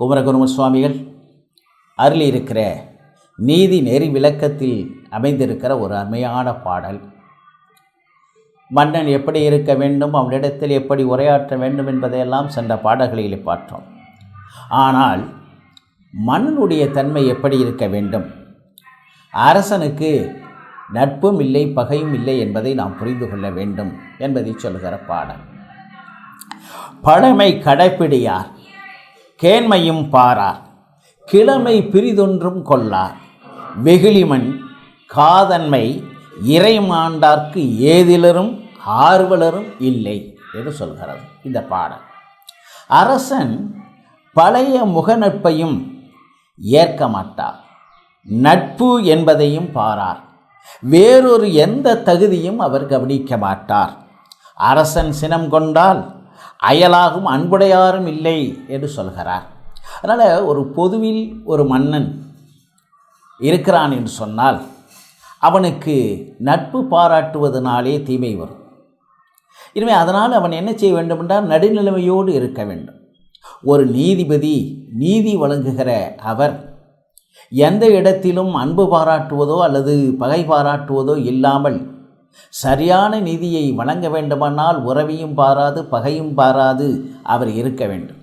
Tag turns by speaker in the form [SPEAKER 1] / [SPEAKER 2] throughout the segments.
[SPEAKER 1] குமரகுரும சுவாமிகள் அருளி இருக்கிற நீதி நெறி விளக்கத்தில் அமைந்திருக்கிற ஒரு அருமையான பாடல். மன்னன் எப்படி இருக்க வேண்டும் அவனிடத்தில் எப்படி உரையாற்ற வேண்டும் என்பதையெல்லாம் சென்ற பாடல்களில் பார்த்தோம். ஆனால் மன்னனுடைய தன்மை எப்படி இருக்க வேண்டும்? அரசனுக்கு நட்பும் இல்லை பகையும் இல்லை என்பதை நாம் புரிந்து கொள்ள வேண்டும் என்பதை சொல்கிற பாடல். பழமை கடைப்பிடியார். கேண்மையும் பாரார். கிழமை பிரிதொன்றும் கொள்ளார். வெகுளிமண் காதன்மை இறைமாண்டார்க்கு ஏதிலரும் ஆர்வலரும் இல்லை என்று சொல்கிறது இந்த பாடல். அரசன் பழைய முகநட்பையும் ஏற்க மாட்டார். நட்பு என்பதையும் பாரார். வேறொரு எந்த தகுதியும் அவர் கவனிக்க மாட்டார். அரசன் சினம் கொண்டால் அயலாகும் அன்புடையாரும் இல்லை என்று சொல்கிறார். அதனால் ஒரு பொதுவில் ஒரு மன்னன் இருக்கிறான் என்று சொன்னால் அவனுக்கு நட்பு பாராட்டுவதனாலே தீமை வரும். இனிமே அதனால் அவன் என்ன செய்ய வேண்டும் என்றால் நடுநிலைமையோடு இருக்க வேண்டும். ஒரு நீதிபதி நீதி வழங்குகிற அவர் எந்த இடத்திலும் அன்பு பாராட்டுவதோ அல்லது பகை பாராட்டுவதோ இல்லாமல் சரியான நிதியை வழங்க வேண்டுமானால் உறவையும் பாராது பகையும் பாராது அவர் இருக்க வேண்டும்.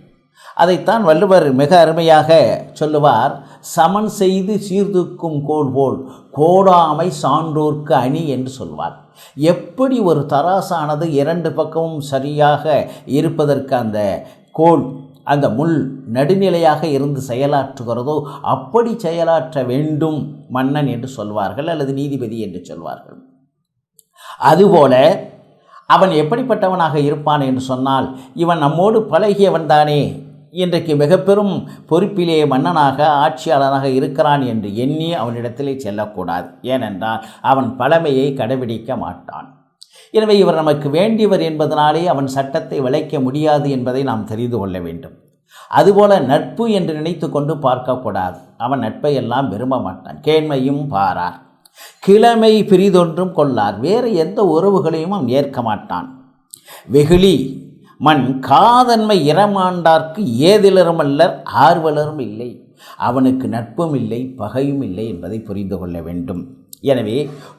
[SPEAKER 1] அதைத்தான் வள்ளுவர் மிக அருமையாக சொல்லுவார் சமன் செய்து சீர்தூக்கும் கோல் போல் கோடாமை சான்றோர்க்கு அணி என்று சொல்வார். எப்படி ஒரு தராசானது இரண்டு பக்கமும் சரியாக இருப்பதற்கு அந்த கோல் அந்த முள் நடுநிலையாக இருந்து செயலாற்றுகிறதோ அப்படி செயலாற்ற வேண்டும் மன்னன் என்று சொல்வார்கள் அல்லது நீதிபதி என்று சொல்வார்கள். அதுபோல அவன் எப்படிப்பட்டவனாக இருப்பான் என்று சொன்னால் இவன் நம்மோடு பழகியவன் தானே இன்றைக்கு மிக பெரும் பொறுப்பிலே மன்னனாக ஆட்சியாளராக இருக்கிறான் என்று எண்ணி அவனிடத்திலே செல்லக்கூடாது. ஏனென்றால் அவன் பழமையை கடைபிடிக்க மாட்டான். எனவே இவர் நமக்கு வேண்டியவர் என்பதனாலே அவன் சட்டத்தை விளைக்க முடியாது என்பதை நாம் தெரிந்து கொள்ள வேண்டும். அதுபோல நட்பு என்று நினைத்து கொண்டு பார்க்கக்கூடாது. அவன் நட்பை எல்லாம் விரும்ப மாட்டான். கேண்மையும் பாரார். கிழமை பிரிதொன்றும் கொள்ளார். வேறு எந்த உறவுகளையும் அவன் ஏற்க மாட்டான். வெகுளி மண் காதன்மை இரமாண்டார்க்கு ஏதிலரும் அல்லர் ஆர்வலரும் இல்லை. அவனுக்கு நட்பும் இல்லை பகையும் இல்லை என்பதை புரிந்து கொள்ள வேண்டும். எனவே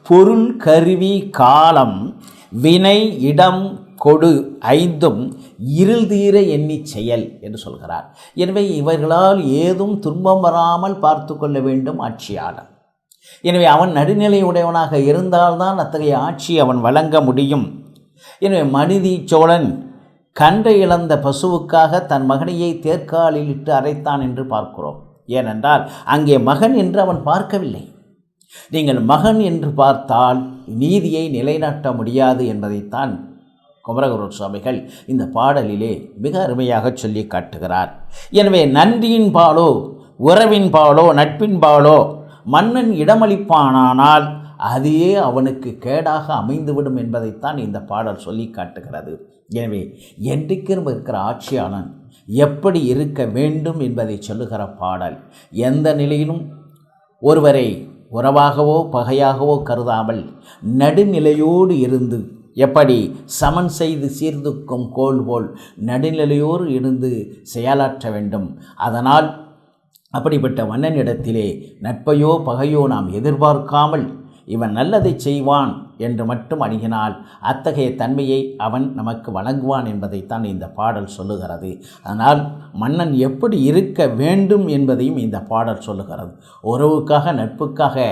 [SPEAKER 1] பொருள் கருவி காலம் வினை இடம் கொடு ஐந்தும் இருள் தீர எண்ணி செயல் என்று சொல்கிறார். எனவே இவர்களால் ஏதும் துன்பம் வராமல் பார்த்து கொள்ள வேண்டும் ஆட்சியாளர். எனவே அவன் நடுநிலை உடையவனாக இருந்தால்தான் அத்தகைய ஆட்சி அவன் வழங்க முடியும். எனவே மனிதி சோழன் கன்றை இழந்த பசுவுக்காக தன் மகனையை தேர்க்காலில் இட்டு அரைத்தான் என்று பார்க்கிறோம். ஏனென்றால் அங்கே மகன் என்று அவன் பார்க்கவில்லை. நீங்கள் மகன் என்று பார்த்தால் நீதியை நிலைநாட்ட முடியாது என்பதைத்தான் குமரகுரு சுவாமிகள் இந்த பாடலிலே மிக அருமையாக சொல்லி காட்டுகிறார். எனவே நன்றியின் பாலோ உறவின் பாலோ நட்பின் பாலோ மன்னன் இடமளிப்பானானால் அதையே அவனுக்கு கேடாக அமைந்துவிடும் என்பதைத்தான் இந்த பாடல் சொல்லி காட்டுகிறது. எனவே என்றைக்கும் இருக்கிற ஆட்சியாளன் எப்படி இருக்க வேண்டும் என்பதை சொல்லுகிற பாடல் எந்த நிலையிலும் ஒருவரை உறவாகவோ பகையாகவோ கருதாமல் நடுநிலையோடு இருந்து எப்படி சமன் செய்து சீர்துக்கும் கோல் போல் நடுநிலையோடு இருந்து செயலாற்ற வேண்டும். அதனால் அப்படிப்பட்ட மன்னனிடத்திலே நட்பையோ பகையோ நாம் எதிர்பார்க்காமல் இவன் நல்லதை செய்வான் என்று மட்டும் அணுகினால் அத்தகைய தன்மையை அவன் நமக்கு வழங்குவான் என்பதைத்தான் இந்த பாடல் சொல்லுகிறது. அதனால் மன்னன் எப்படி இருக்க வேண்டும் என்பதையும் இந்த பாடல் சொல்லுகிறது. உறவுக்காக நட்புக்காக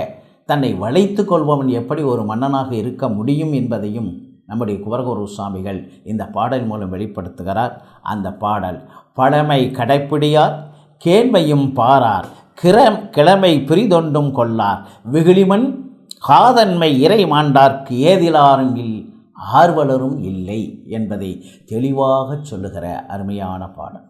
[SPEAKER 1] தன்னை வளைத்து கொள்பவன் எப்படி ஒரு மன்னனாக இருக்க முடியும் என்பதையும் நம்முடைய குவரகுரு சுவாமிகள் இந்த பாடல் மூலம் வெளிப்படுத்துகிறார். அந்த பாடல் பழமை கடைப்பிடியார் கேண்மையும் பாரார். கிர கிழமை பிரிதொண்டும் கொள்ளார். வெகுளிமன் காதன்மை இறை மாண்டார்க்கு ஏதிலாரும் இல் ஆர்வலரும் இல்லை என்பதை தெளிவாக சொல்லுகிற அருமையான பாடல்.